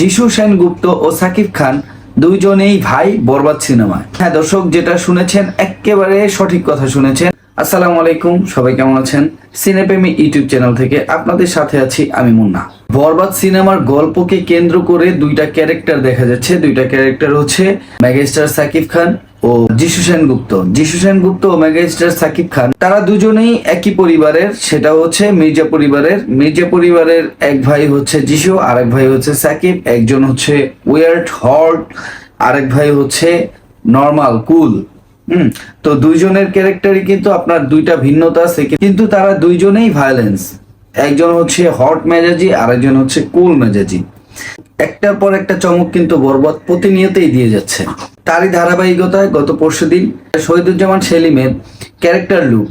যিশু সেনগুপ্ত ও সাকিব খান দুইজনেই ভাই বরবাদ সিনেমা হ্যাঁ দর্শক, যেটা শুনেছেন, একেবারে সঠিক কথা শুনেছেন। আসসালামু আলাইকুম, সবাই কেমন আছেন? সিনেপ্রেমী ইউটিউব চ্যানেল থেকে আপনাদের সাথে আছি আমি মুন্না। বরবাদ সিনেমার গল্পকে কেন্দ্র করে দুইটা ক্যারেক্টার দেখা যাচ্ছে। দুইটা ক্যারেক্টার হচ্ছে ম্যাগেস্টার সাকিব খান ও যিশু সেনগুপ্ত। যিশু সেনগুপ্ত ও মেগাস্টার সাকিব খান, তারা দুজনেই একই পরিবারের, সেটা হচ্ছে মির্জা পরিবারের। মির্জা পরিবারের এক ভাই হচ্ছে যিশু, আরেক ভাই হচ্ছে সাকিব, একজন হচ্ছে ওয়ার্ড হর্ট আরেক ভাই হচ্ছে নর্মাল কুল হুম, তো দুইজনের ক্যারেক্টারই কিন্তু আপনার দুইটা ভিন্নতা আছে, কিন্তু তারা দুইজনেই ভায়োলেন্স একজন হচ্ছে হট মেজাজি আর একজন হচ্ছে কুল মেজাজি। একটার পর একটা চমক কিন্তু বরবাদ, প্রতিনিয়তই দিয়ে যাচ্ছে। তারই ধারাবাহিকতায় গত পরশুদিন শহীদুজ্জামান সেলিমের ক্যারেক্টার লুক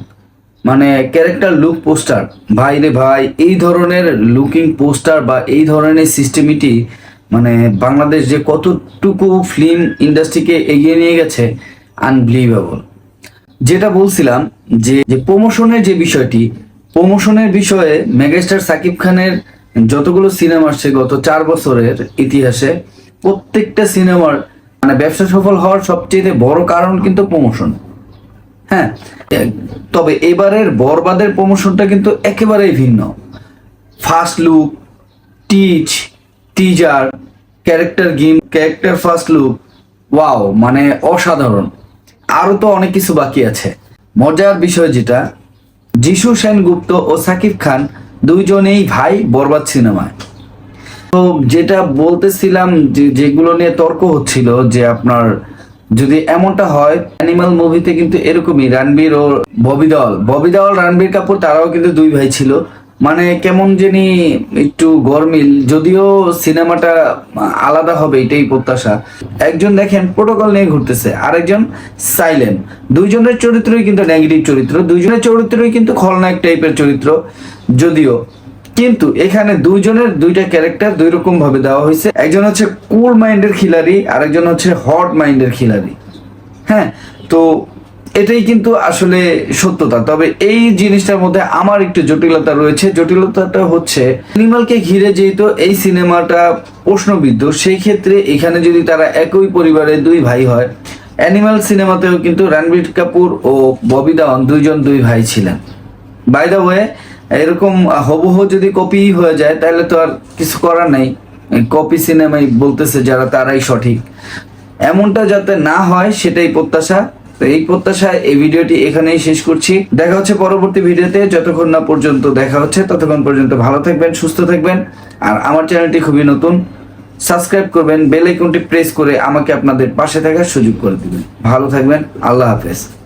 মানে ক্যারেক্টার লুক পোস্টার ভাই রে ভাই, এই ধরনের লুকিং পোস্টার বা এই ধরনের সিস্টেমিটি মানে বাংলাদেশ যে কতটুকু ফিল্ম ইন্ডাস্ট্রিকে এগিয়ে নিয়ে গেছে আনবিলিভেবল যেটা বলছিলাম যে যে প্রমোশনের যে বিষয়টি প্রমোশনের বিষয়ে মেগাস্টার সাকিব খানের যতগুলো সিনেমা আসছে গত চার বছরের ইতিহাসে, প্রত্যেকটা সিনেমার মানে ব্যবসা সফল হওয়ার সবচেয়ে বড় কারণ কিন্তু প্রমোশন হ্যাঁ তবে এবারের বরবাদের প্রমোশনটা কিন্তু একেবারেই ভিন্ন। First look teach teaser character game character first look wow মানে অসাধারণ। আরও তো অনেক কিছু বাকি আছে। মজার বিষয় যেটা, যিশু সেনগুপ্ত ও সাকিব খান দুইজনেই ভাই বরবাদ সিনেমায়। তো যেটা বলতেছিলাম যে যেগুলো নিয়ে তর্ক হচ্ছিল যে আপনার যদি এমনটা হয় অ্যানিমাল মুভিতে কিন্তু এরকমই রণবীর ও ববি দল ববি দেওয়াল রণবীর কাপুর তারাও কিন্তু দুই ভাই ছিল। মানে কেমন জানি একটু গরমিল, যদিও সিনেমাটা আলাদা হবে এটাই প্রত্যাশা। একজন দেখেন প্রোটোকল নিয়ে ঘুরতেছে, আরেকজন সাইলেন্ট দুইজনের চরিত্রই কিন্তু নেগেটিভ চরিত্র, দুইজনের চরিত্রই কিন্তু খলনায়ক টাইপের চরিত্র। যদিও কিন্তু এখানে দুইজনের দুইটা ক্যারেক্টার দুই রকম ভাবে দেওয়া হয়েছে। একজন হচ্ছে কুল মাইন্ডের খিলাড়ি, আরেকজন হচ্ছে হট মাইন্ডের খিলাড়ি। হ্যাঁ তো এটাই কিন্তু আসলে সত্যতা। তবে এই জিনিসটার মধ্যে আমার একটু জটিলতা রয়েছে। জটিলতাটা হচ্ছে অ্যানিমালকে ঘিরে যেহেতু এই সিনেমাটা প্রশ্নবিদ্ধ সেই ক্ষেত্রে এখানে যদি তারা একই পরিবারে দুই ভাই হয় অ্যানিমাল সিনেমাতেও কিন্তু রণবীর কাপুর ও ববি দাওয়ান দুইজন দুই ভাই ছিলেন। বাই দ্য ওয়ে এরকম হবহু যদি কপি হয়ে যায়, তাহলে তো আর কিছু করার নাই। কপি সিনেমাই বলতেছে যারা, তারাই সঠিক। এমনটা যাতে না হয়, সেটাই প্রত্যাশা। তো এই প্রত্যাশায় এই ভিডিওটি এখানেই শেষ করছি। দেখা হচ্ছে পরবর্তী ভিডিওতে। যতক্ষণ না পর্যন্ত দেখা হচ্ছে, ততক্ষণ পর্যন্ত ভালো থাকবেন, সুস্থ থাকবেন। আর আমার চ্যানেলটি খুবই নতুন সাবস্ক্রাইব করবেন বেল আইকনটি প্রেস করে আমাকে আপনাদের পাশে থাকার সুযোগ করে দিবেন। ভালো থাকবেন, আল্লাহ হাফেজ।